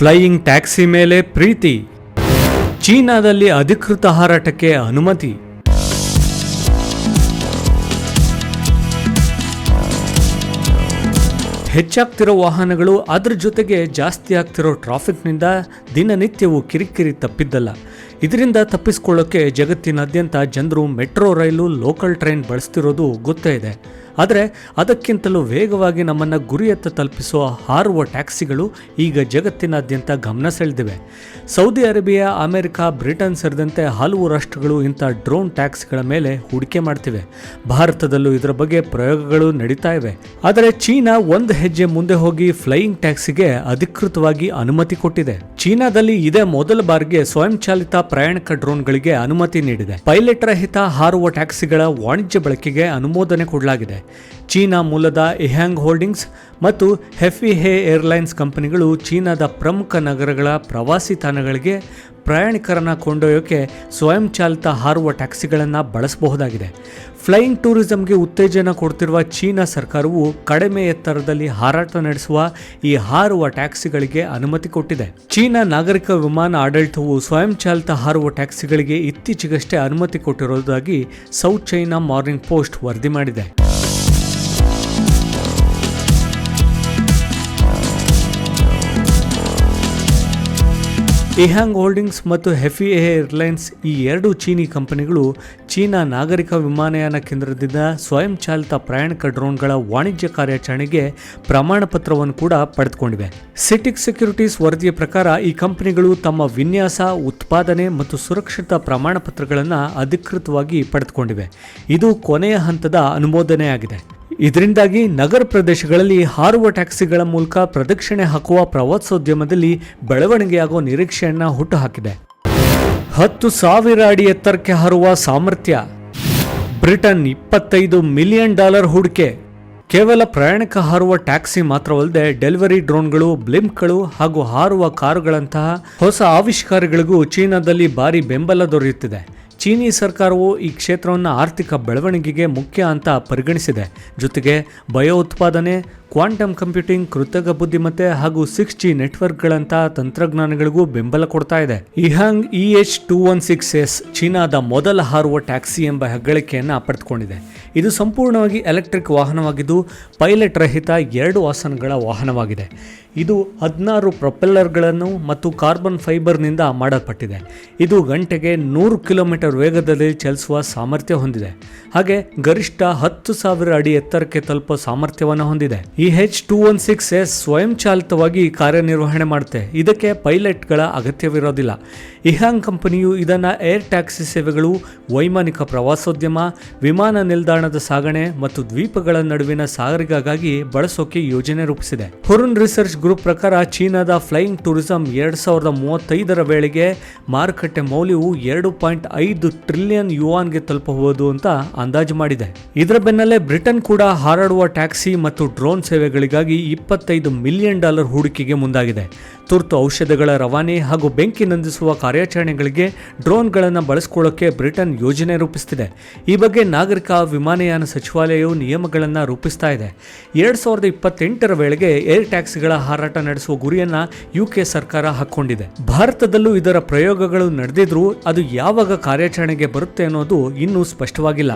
Flying taxi ಮೇಲೆ ಪ್ರೀತಿ. ಚೀನಾದಲ್ಲಿ ಅಧಿಕೃತ ಹಾರಾಟಕ್ಕೆ ಅನುಮತಿ. ಹೆಚ್ಚಾಗ್ತಿರೋ ವಾಹನಗಳು ಅದ್ರ ಜೊತೆಗೆ ಜಾಸ್ತಿ ಆಗ್ತಿರೋ ಟ್ರಾಫಿಕ್ನಿಂದ ದಿನನಿತ್ಯವೂ ಕಿರಿಕಿರಿ ತಪ್ಪಿದ್ದಲ್ಲ. ಇದರಿಂದ ತಪ್ಪಿಸ್ಕೊಳ್ಳೋಕೆ ಜಗತ್ತಿನಾದ್ಯಂತ ಜನರು ಮೆಟ್ರೋ ರೈಲು ಲೋಕಲ್ ಟ್ರೈನ್ ಬಳಸ್ತಿರೋದು ಗೊತ್ತೇ ಇದೆ. ಆದರೆ ಅದಕ್ಕಿಂತಲೂ ವೇಗವಾಗಿ ನಮ್ಮನ್ನು ಗುರಿಯತ್ತ ತಲುಪಿಸುವ ಹಾರುವ ಟ್ಯಾಕ್ಸಿಗಳು ಈಗ ಜಗತ್ತಿನಾದ್ಯಂತ ಗಮನ ಸೆಳೆದಿವೆ. ಸೌದಿ ಅರೇಬಿಯಾ, ಅಮೆರಿಕ, ಬ್ರಿಟನ್ ಸೇರಿದಂತೆ ಹಲವು ರಾಷ್ಟ್ರಗಳು ಇಂಥ ಡ್ರೋನ್ ಟ್ಯಾಕ್ಸಿಗಳ ಮೇಲೆ ಹೂಡಿಕೆ ಮಾಡ್ತಿವೆ. ಭಾರತದಲ್ಲೂ ಇದರ ಬಗ್ಗೆ ಪ್ರಯೋಗಗಳು ನಡೀತಾ ಇವೆ. ಆದರೆ ಚೀನಾ ಒಂದು ಹೆಜ್ಜೆ ಮುಂದೆ ಹೋಗಿ ಫ್ಲೈಯಿಂಗ್ ಟ್ಯಾಕ್ಸಿಗೆ ಅಧಿಕೃತವಾಗಿ ಅನುಮತಿ ಕೊಟ್ಟಿದೆ. ಚೀನಾದಲ್ಲಿ ಇದೇ ಮೊದಲ ಬಾರಿಗೆ ಸ್ವಯಂಚಾಲಿತ ಪ್ರಯಾಣಿಕ ಡ್ರೋನ್ಗಳಿಗೆ ಅನುಮತಿ ನೀಡಿದೆ. ಪೈಲಟ್ ರಹಿತ ಹಾರುವ ಟ್ಯಾಕ್ಸಿಗಳ ವಾಣಿಜ್ಯ ಬಳಕೆಗೆ ಅನುಮೋದನೆ ಕೊಡಲಾಗಿದೆ. ಚೀನಾ ಮೂಲದ ಇಹ್ಯಾಂಗ್ ಹೋಲ್ಡಿಂಗ್ಸ್ ಮತ್ತು ಹೆಫಿ ಹೇ ಏರ್ಲೈನ್ಸ್ ಕಂಪನಿಗಳು ಚೀನಾದ ಪ್ರಮುಖ ನಗರಗಳ ಪ್ರವಾಸಿ ತಾಣಗಳಿಗೆ ಪ್ರಯಾಣಿಕರನ್ನು ಕೊಂಡೊಯ್ಯೋಕೆ ಸ್ವಯಂಚಾಲಿತ ಹಾರುವ ಟ್ಯಾಕ್ಸಿಗಳನ್ನು ಬಳಸಬಹುದಾಗಿದೆ. ಫ್ಲೈಯಿಂಗ್ ಟೂರಿಸಂಗೆ ಉತ್ತೇಜನ ಕೊಡ್ತಿರುವ ಚೀನಾ ಸರ್ಕಾರವು ಕಡಿಮೆ ಎತ್ತರದಲ್ಲಿ ಹಾರಾಟ ನಡೆಸುವ ಈ ಹಾರುವ ಟ್ಯಾಕ್ಸಿಗಳಿಗೆ ಅನುಮತಿ ಕೊಟ್ಟಿದೆ. ಚೀನಾ ನಾಗರಿಕ ವಿಮಾನ ಆಡಳಿತವು ಸ್ವಯಂಚಾಲಿತ ಹಾರುವ ಟ್ಯಾಕ್ಸಿಗಳಿಗೆ ಇತ್ತೀಚೆಗಷ್ಟೇ ಅನುಮತಿ ಕೊಟ್ಟಿರುವುದಾಗಿ ಸೌತ್ ಚೈನಾ ಮಾರ್ನಿಂಗ್ ಪೋಸ್ಟ್ ವರದಿ ಮಾಡಿದೆ. ಇಹ್ಯಾಂಗ್ ಹೋಲ್ಡಿಂಗ್ಸ್ ಮತ್ತು ಹೆಫಿ ಏರ್ಲೈನ್ಸ್ ಈ ಎರಡು ಚೀನಿ ಕಂಪನಿಗಳು ಚೀನಾ ನಾಗರಿಕ ವಿಮಾನಯಾನ ಕೇಂದ್ರದಿಂದ ಸ್ವಯಂಚಾಲಿತ ಪ್ರಯಾಣಿಕ ಡ್ರೋನ್ಗಳ ವಾಣಿಜ್ಯ ಕಾರ್ಯಾಚರಣೆಗೆ ಪ್ರಮಾಣ ಪತ್ರವನ್ನು ಕೂಡ ಪಡೆದುಕೊಂಡಿವೆ. ಸಿಟಿಕ್ ಸೆಕ್ಯೂರಿಟೀಸ್ ವರದಿಯ ಪ್ರಕಾರ ಈ ಕಂಪನಿಗಳು ತಮ್ಮ ವಿನ್ಯಾಸ, ಉತ್ಪಾದನೆ ಮತ್ತು ಸುರಕ್ಷಿತ ಪ್ರಮಾಣ ಪತ್ರಗಳನ್ನು ಅಧಿಕೃತವಾಗಿ ಪಡೆದುಕೊಂಡಿವೆ. ಇದು ಕೊನೆಯ ಹಂತದ ಅನುಮೋದನೆಯಾಗಿದೆ. ಇದರಿಂದಾಗಿ ನಗರ ಪ್ರದೇಶಗಳಲ್ಲಿ ಹಾರುವ ಟ್ಯಾಕ್ಸಿಗಳ ಮೂಲಕ ಪ್ರದಕ್ಷಿಣೆ ಹಾಕುವ ಪ್ರವಾಸೋದ್ಯಮದಲ್ಲಿ ಬೆಳವಣಿಗೆಯಾಗುವ ನಿರೀಕ್ಷೆಯನ್ನ ಹುಟ್ಟುಹಾಕಿದೆ. ಹತ್ತು ಸಾವಿರ ಅಡಿ ಎತ್ತರಕ್ಕೆ ಹಾರುವ ಸಾಮರ್ಥ್ಯ, ಬ್ರಿಟನ್ ಇಪ್ಪತ್ತೈದು ಮಿಲಿಯನ್ ಡಾಲರ್ ಹೂಡಿಕೆ, ಕೇವಲ ಪ್ರಯಾಣಿಕ ಹಾರುವ ಟ್ಯಾಕ್ಸಿ ಮಾತ್ರವಲ್ಲದೆ ಡೆಲಿವರಿ ಡ್ರೋನ್ಗಳು ಬ್ಲಿಂಪ್ಗಳು ಹಾಗೂ ಹಾರುವ ಕಾರುಗಳಂತಹ ಹೊಸ ಆವಿಷ್ಕಾರಗಳಿಗೂ ಚೀನಾದಲ್ಲಿ ಭಾರಿ ಬೆಂಬಲ ದೊರೆಯುತ್ತಿದೆ. ಚೀನಿ ಸರ್ಕಾರವು ಈ ಕ್ಷೇತ್ರವನ್ನು ಆರ್ಥಿಕ ಬೆಳವಣಿಗೆಗೆ ಮುಖ್ಯ ಅಂತ ಪರಿಗಣಿಸಿದೆ. ಜೊತೆಗೆ ಭಯೋತ್ಪಾದನೆ ಕ್ವಾಂಟಮ್ ಕಂಪ್ಯೂಟಿಂಗ್, ಕೃತಕ ಬುದ್ಧಿಮತ್ತೆ ಹಾಗೂ ಸಿಕ್ಸ್ ಜಿ ನೆಟ್ವರ್ಕ್ಗಳಂತಹ ತಂತ್ರಜ್ಞಾನಗಳಿಗೂ ಬೆಂಬಲ ಕೊಡ್ತಾ ಇದೆ. EHang E H two one six S ಚೀನಾದ ಮೊದಲ ಹಾರುವ ಟ್ಯಾಕ್ಸಿ ಎಂಬ ಹೆಗ್ಗಳಿಕೆಯನ್ನು ಪಡೆದುಕೊಂಡಿದೆ. ಇದು ಸಂಪೂರ್ಣವಾಗಿ ಎಲೆಕ್ಟ್ರಿಕ್ ವಾಹನವಾಗಿದ್ದು, ಪೈಲಟ್ ರಹಿತ ಎರಡು ಆಸನಗಳ ವಾಹನವಾಗಿದೆ. ಇದು ಹದಿನಾರು ಪ್ರೊಪೆಲ್ಲರ್ಗಳನ್ನು ಮತ್ತು ಕಾರ್ಬನ್ ಫೈಬರ್ನಿಂದ ಮಾಡಲ್ಪಟ್ಟಿದೆ. ಇದು ಗಂಟೆಗೆ ನೂರು ಕಿಲೋಮೀಟರ್ ವೇಗದಲ್ಲಿ ಚಲಿಸುವ ಸಾಮರ್ಥ್ಯ ಹೊಂದಿದೆ. ಹಾಗೆ ಗರಿಷ್ಠ ಹತ್ತು ಸಾವಿರ ಅಡಿ ಎತ್ತರಕ್ಕೆ ತಲುಪುವ ಸಾಮರ್ಥ್ಯವನ್ನು ಹೊಂದಿದೆ. ಈ H two one six S ಸ್ವಯಂಚಾಲಿತವಾಗಿ ಕಾರ್ಯನಿರ್ವಹಣೆ ಮಾಡುತ್ತೆ. ಇದಕ್ಕೆ ಪೈಲಟ್ಗಳ ಅಗತ್ಯವಿರೋದಿಲ್ಲ. ಇಹಾಂಗ್ ಕಂಪನಿಯು ಇದನ್ನು ಏರ್ ಟ್ಯಾಕ್ಸಿ ಸೇವೆಗಳು, ವೈಮಾನಿಕ ಪ್ರವಾಸೋದ್ಯಮ, ವಿಮಾನ ಸಾಗಣೆ ಮತ್ತು ದ್ವೀಪಗಳ ನಡುವಿನ ಸಾಗರಿಗಾಗಿ ಬಳಸೋಕೆ ಯೋಜನೆ ರೂಪಿಸಿದೆ. ಹುರುನ್ ರಿಸರ್ಚ್ ಗ್ರೂಪ್ ಪ್ರಕಾರ ಚೀನಾದ ಫ್ಲೈಯಿಂಗ್ ಟೂರಿಸಂ ಎರಡ್ ಸಾವಿರದ ಮೂವತ್ತೈದರ ವೇಳೆಗೆ ಮಾರುಕಟ್ಟೆ ಮೌಲ್ಯವು ಎರಡು ಪಾಯಿಂಟ್ ಐದು ಟ್ರಿಲಿಯನ್ ಯುವಾನ್ಗೆ ತಲುಪಬಹುದು ಅಂತ ಅಂದಾಜು ಮಾಡಿದೆ. ಇದರ ಬೆನ್ನಲ್ಲೇ ಬ್ರಿಟನ್ ಕೂಡ ಹಾರಾಡುವ ಟ್ಯಾಕ್ಸಿ ಮತ್ತು ಡ್ರೋನ್ ಸೇವೆಗಳಿಗಾಗಿ ಇಪ್ಪತ್ತೈದು ಮಿಲಿಯನ್ ಡಾಲರ್ ಹೂಡಿಕೆಗೆ ಮುಂದಾಗಿದೆ. ತುರ್ತು ಔಷಧಗಳ ರವಾನೆ ಹಾಗೂ ಬೆಂಕಿ ನಂದಿಸುವ ಕಾರ್ಯಾಚರಣೆಗಳಿಗೆ ಡ್ರೋನ್ಗಳನ್ನು ಬಳಸಿಕೊಳ್ಳೋಕೆ ಬ್ರಿಟನ್ ಯೋಜನೆ ರೂಪಿಸುತ್ತಿದೆ ಈ ಬಗ್ಗೆ ನಾಗರಿಕ ವಿಮಾನಯಾನ ಸಚಿವಾಲಯವು ನಿಯಮಗಳನ್ನು ರೂಪಿಸ್ತಾ ಇದೆ. ಎರಡು ಸಾವಿರದ ಇಪ್ಪತ್ತೆಂಟರ ವೇಳೆಗೆ ಏರ್ ಟ್ಯಾಕ್ಸಿಗಳ ಹಾರಾಟ ನಡೆಸುವ ಗುರಿಯನ್ನ ಯುಕೆ ಸರ್ಕಾರ ಹಾಕ್ಕೊಂಡಿದೆ. ಭಾರತದಲ್ಲೂ ಇದರ ಪ್ರಯೋಗಗಳು ನಡೆದಿದ್ರೂ ಅದು ಯಾವಾಗ ಕಾರ್ಯಾಚರಣೆಗೆ ಬರುತ್ತೆ ಅನ್ನೋದು ಇನ್ನೂ ಸ್ಪಷ್ಟವಾಗಿಲ್ಲ.